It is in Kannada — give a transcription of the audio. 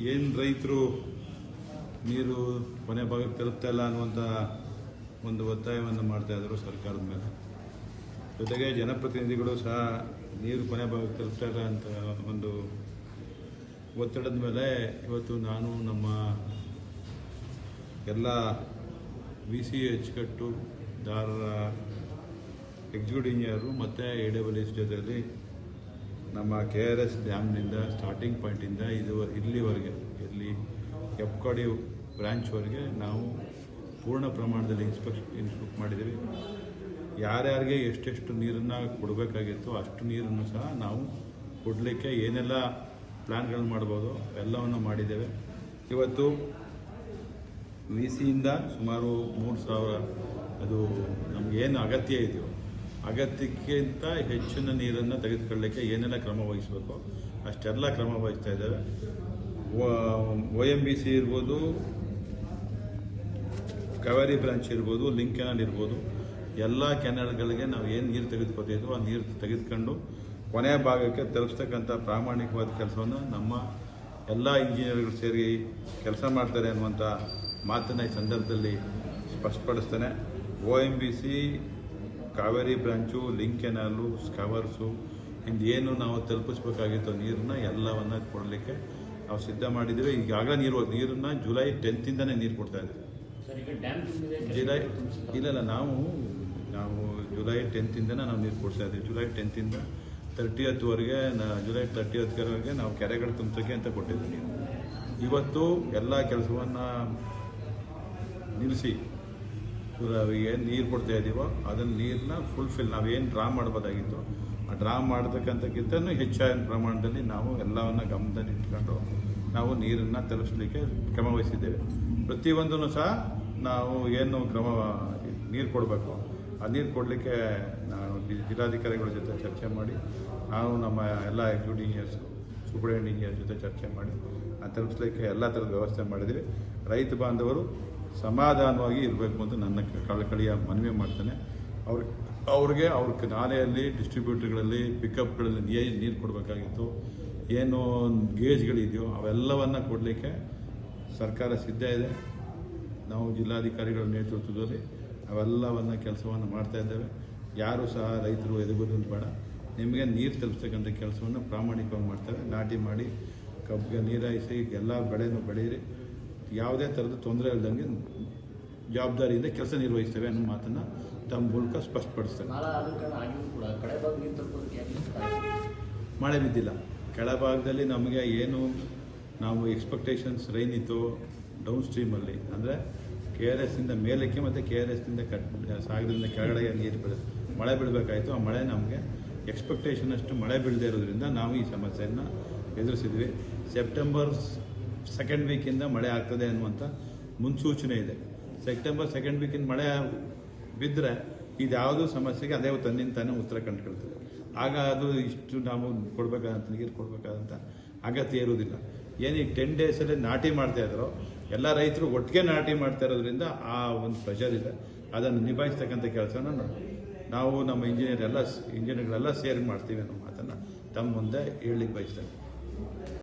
ಏನು ರೈತರು ನೀರು ಕೊನೆ ಭಾಗಕ್ಕೆ ತಲುಪ್ತಾ ಇಲ್ಲ ಅನ್ನುವಂಥ ಒಂದು ಒತ್ತಾಯವನ್ನು ಮಾಡ್ತಾ ಇದ್ದರು ಸರ್ಕಾರದ ಮೇಲೆ. ಜೊತೆಗೆ ಜನಪ್ರತಿನಿಧಿಗಳು ಸಹ ನೀರು ಕೊನೆ ಭಾಗಕ್ಕೆ ತಲುಪ್ತಾ ಇಲ್ಲ ಅಂತ ಒಂದು ಒತ್ತಡದ ಮೇಲೆ ಇವತ್ತು ನಾನು ನಮ್ಮ ಎಲ್ಲ ವಿ ಸಿ ಅಚ್ಚುಕಟ್ಟು ದಾರರ ಎಕ್ಸಿಕ್ಯೂಟಿವ್ ಇಂಜಿನಿಯರು ಮತ್ತು ಎ ಡಬ್ಲ್ಯೂ ಎಸ್ ಜೊತೆಯಲ್ಲಿ ನಮ್ಮ ಕೆ ಆರ್ ಎಸ್ ಡ್ಯಾಮ್ನಿಂದ ಸ್ಟಾರ್ಟಿಂಗ್ ಪಾಯಿಂಟಿಂದ ಇದು ಇಲ್ಲಿವರೆಗೆ, ಇಲ್ಲಿ ಕೆಪ್ಕಾಡಿ ಬ್ರಾಂಚ್ವರೆಗೆ ನಾವು ಪೂರ್ಣ ಪ್ರಮಾಣದಲ್ಲಿ ಇನ್ಸ್ಪೆಕ್ಷನ್ ಇನ್ಸ್ಪೆಕ್ಟ್ ಮಾಡಿದ್ದೀವಿ. ಯಾರ್ಯಾರಿಗೆ ಎಷ್ಟೆಷ್ಟು ನೀರನ್ನು ಕೊಡಬೇಕಾಗಿತ್ತು ಅಷ್ಟು ನೀರನ್ನು ಸಹ ನಾವು ಕೊಡಲಿಕ್ಕೆ ಏನೆಲ್ಲ ಪ್ಲ್ಯಾನ್ಗಳು ಮಾಡ್ಬೋದು ಎಲ್ಲವನ್ನು ಮಾಡಿದ್ದೇವೆ. ಇವತ್ತು ವಿ ಸಿಯಿಂದ ಸುಮಾರು ಮೂರು ಸಾವಿರ, ಅದು ನಮಗೇನು ಅಗತ್ಯ ಇದೆಯೋ ಅಗತ್ಯಕ್ಕಿಂತ ಹೆಚ್ಚಿನ ನೀರನ್ನು ತೆಗೆದುಕೊಳ್ಳಲಿಕ್ಕೆ ಏನೆಲ್ಲ ಕ್ರಮ ವಹಿಸಬೇಕು? ಅಷ್ಟೆಲ್ಲ ಕ್ರಮ ವಹಿಸ್ತಾ ಇದ್ದೇವೆ ಒ ಎಂ ಬಿ ಸಿ ಇರ್ಬೋದು, ಕವೇರಿ ಬ್ರಾಂಚ್ ಇರ್ಬೋದು ಲಿಂಕ್ ಕೆನಾಲ್ ಇರ್ಬೋದು, ಎಲ್ಲ ಕೆನಾಲ್ಗಳಿಗೆ ನಾವು ಏನು ನೀರು ತೆಗೆದುಕೊತಿದ್ವೋ ಆ ನೀರು ತೆಗೆದುಕೊಂಡು ಕೊನೆಯ ಭಾಗಕ್ಕೆ ತಲುಪಿಸ್ತಕ್ಕಂಥ ಪ್ರಾಮಾಣಿಕವಾದ ಕೆಲಸವನ್ನು ನಮ್ಮ ಎಲ್ಲ ಇಂಜಿನಿಯರ್ಗಳು ಸೇರಿ ಕೆಲಸ ಮಾಡ್ತಾರೆ ಅನ್ನುವಂಥ ಮಾತನ್ನು ಈ ಸಂದರ್ಭದಲ್ಲಿ ಸ್ಪಷ್ಟಪಡಿಸ್ತೇನೆ. ಒ M B C Kaveri branch link canal ಸ್ಕವರ್ಸು ಏನು ನಾವು ತಲುಪಿಸ್ಬೇಕಾಗಿತ್ತು ನೀರನ್ನ ಎಲ್ಲವನ್ನ ಕೊಡಲಿಕ್ಕೆ ನಾವು ಸಿದ್ಧ ಮಾಡಿದ್ದೀವಿ. ಈಗಾಗಲೇ ನೀರು ನೀರನ್ನ ಜುಲೈ ಟೆಂತಿಂದನೇ ನೀರು ಕೊಡ್ತಾ ಇದ್ದೀವಿ ಜುಲೈ ಇಲ್ಲ ನಾವು ನಾವು ಜುಲೈ ಟೆಂತಿಂದನೇ ನಾವು ನೀರು ಕೊಡ್ತಾ ಇದ್ದೀವಿ. ಜುಲೈ ಟೆಂತಿಂದ ತರ್ಟಿ ಹತ್ವರೆಗೆ ಜುಲೈ ತರ್ಟಿ ಹತ್ವರೆಗೆ ನಾವು ಕೆರೆಗಳು ತುಂಬಿಸೋಕೆ ಅಂತ ಕೊಟ್ಟಿದ್ದೀವಿ. ಇವತ್ತು ಎಲ್ಲ ಕೆಲಸವನ್ನು ನಿಲ್ಲಿಸಿ ಏನು ನೀರು ಕೊಡ್ತಾ ಇದ್ದೀವೋ ಅದನ್ನು ನೀರನ್ನ ಫುಲ್ಫಿಲ್ ನಾವೇನು ಡ್ರಾ ಮಾಡ್ಬೋದಾಗಿತ್ತು, ಆ ಡ್ರಾ ಮಾಡ್ತಕ್ಕಂಥಕ್ಕಿಂತನೂ ಹೆಚ್ಚಿನ ಪ್ರಮಾಣದಲ್ಲಿ ನಾವು ಎಲ್ಲವನ್ನು ಗಮನದಲ್ಲಿ ಇಟ್ಕೊಂಡು ನಾವು ನೀರನ್ನು ತಲುಪಿಸಲಿಕ್ಕೆ ಕ್ರಮ ವಹಿಸಿದ್ದೇವೆ. ಪ್ರತಿಯೊಂದನ್ನು ಸಹ ನಾವು ಏನು ಕ್ರಮ, ನೀರು ಕೊಡಬೇಕು, ಆ ನೀರು ಕೊಡಲಿಕ್ಕೆ ನಾವು ಜಿಲ್ಲಾಧಿಕಾರಿಗಳ ಜೊತೆ ಚರ್ಚೆ ಮಾಡಿ, ನಾವು ನಮ್ಮ ಎಲ್ಲ ಎಕ್ಸಿಕ್ಯೂಟಿವ್ ಇಂಜಿನಿಯರ್ಸ್ ಸೂಪರಿಂಟೆಂಡೆಂಟ್ ಇಂಜಿನಿಯರ್ ಜೊತೆ ಚರ್ಚೆ ಮಾಡಿ ತಲುಪಿಸ್ಲಿಕ್ಕೆ ಎಲ್ಲ ಥರದ ವ್ಯವಸ್ಥೆ ಮಾಡಿದ್ವಿ ರೈತ ಬಾಂಧವರು ಸಮಾಧಾನವಾಗಿ ಇರಬೇಕು ಅಂತ ನನ್ನ ಕಳಕಳಿಯ ಮನವಿ ಮಾಡ್ತೇನೆ. ಅವ್ರ, ಅವ್ರಿಗೆ ಅವ್ರ ನಾಲೆಯಲ್ಲಿ ಡಿಸ್ಟ್ರಿಬ್ಯೂಟರ್ಗಳಲ್ಲಿ, ಪಿಕಪ್ಗಳಲ್ಲಿ ಏನು ನೀರು ಕೊಡಬೇಕಾಗಿತ್ತು. ಏನು ಗೇಜ್ಗಳಿದೆಯೋ ಅವೆಲ್ಲವನ್ನು ಕೊಡಲಿಕ್ಕೆ ಸರ್ಕಾರ ಸಿದ್ಧ ಇದೆ. ನಾವು ಜಿಲ್ಲಾಧಿಕಾರಿಗಳ ನೇತೃತ್ವದಲ್ಲಿ ಅವೆಲ್ಲವನ್ನು ಕೆಲಸವನ್ನು ಮಾಡ್ತಾ ಇದ್ದೇವೆ. ಯಾರು ಸಹ ರೈತರು ಎದುಗುವುದು ಬೇಡ. ನಿಮಗೆ ನೀರು ತಲುಪಿಸ್ತಕ್ಕಂಥ ಕೆಲಸವನ್ನು ಪ್ರಾಮಾಣಿಕವಾಗಿ ಮಾಡ್ತೇವೆ ನಾಟಿ ಮಾಡಿ, ಕಬ್ಬಿಗೆ ನೀರಾಯಿಸಿ, ಎಲ್ಲ ಬೆಳೆನೂ ಬೆಳೀರಿ ಯಾವುದೇ ಥರದ ತೊಂದರೆ ಇಲ್ಲದಂಗೆ ಜವಾಬ್ದಾರಿಯಿಂದ ಕೆಲಸ ನಿರ್ವಹಿಸ್ತೇವೆ ಅನ್ನೋ ಮಾತನ್ನು ತಮ್ಮ ಮೂಲಕ ಸ್ಪಷ್ಟಪಡಿಸ್ತೇವೆ? ಮಳೆ ಬಿದ್ದಿಲ್ಲ. ಕೆಳಭಾಗದಲ್ಲಿ ನಮಗೆ ಏನು ನಾವು ಎಕ್ಸ್ಪೆಕ್ಟೇಷನ್ಸ್ ರೈನ್ ಇತ್ತು ಡೌನ್ ಸ್ಟ್ರೀಮಲ್ಲಿ ಅಂದರೆ ಕೆ ಆರ್ ಎಸ್ಸಿಂದ ಮೇಲಕ್ಕೆ ಮತ್ತು ಕೆ ಆರ್ ಎಸ್ನಿಂದ ಕಟ್ ಸಾಗರದಿಂದ ಕೆಳಗಡೆ ನೀರು ಬೀಳ ಮಳೆ ಬೀಳಬೇಕಾಯಿತು ಆ ಮಳೆ ನಮಗೆ ಎಕ್ಸ್ಪೆಕ್ಟೇಷನ್ ಅಷ್ಟು ಮಳೆ ಬೀಳದೇ ಇರೋದ್ರಿಂದ ನಾವು ಈ ಸಮಸ್ಯೆಯನ್ನು ಎದುರಿಸಿದ್ವಿ. ಸೆಪ್ಟೆಂಬರ್ ಸೆಕೆಂಡ್ ವೀಕಿಂದ ಮಳೆ ಆಗ್ತದೆ ಅನ್ನುವಂಥ ಮುನ್ಸೂಚನೆ ಇದೆ. ಸೆಪ್ಟೆಂಬರ್ ಸೆಕೆಂಡ್ ವೀಕಿಂದ ಮಳೆ ಬಿದ್ದರೆ ಇದ್ಯಾವುದೂ ಸಮಸ್ಯೆಗೆ ಅದೇ ತನ್ನಿಂದ ತಾನೇ ಉತ್ತರ ಕಂಡುಕೊಳ್ತದೆ. ಆಗ ಅದು ಇಷ್ಟು ನಾವು ಕೊಡಬೇಕಾದಂಥ ನೀರು ಕೊಡಬೇಕಾದಂಥ ಅಗತ್ಯ ಇರುವುದಿಲ್ಲ. ಏನೀಗ ಟೆನ್ ಡೇಸಲ್ಲಿ ನಾಟಿ ಮಾಡ್ತಾ ಇದ್ದಾರೋ, ಎಲ್ಲ ರೈತರು ಒಟ್ಟಿಗೆ ನಾಟಿ ಮಾಡ್ತಾ ಇರೋದ್ರಿಂದ ಆ ಒಂದು ಪ್ರೆಷರ್ ಇದೆ. ಅದನ್ನು ನಿಭಾಯಿಸ್ತಕ್ಕಂಥ ಕೆಲಸನ ನಾವು ನಮ್ಮ ಇಂಜಿನಿಯರ್ ಎಲ್ಲ ಇಂಜಿನಿಯರ್ಗಳೆಲ್ಲ ಸೇರಿ ಮಾಡ್ತೀವಿ ಅನ್ನೋ ಮಾತನ್ನು ತಮ್ಮ ಮುಂದೆ ಹೇಳಲಿಕ್ಕೆ ಬಯಸ್ತೇನೆ.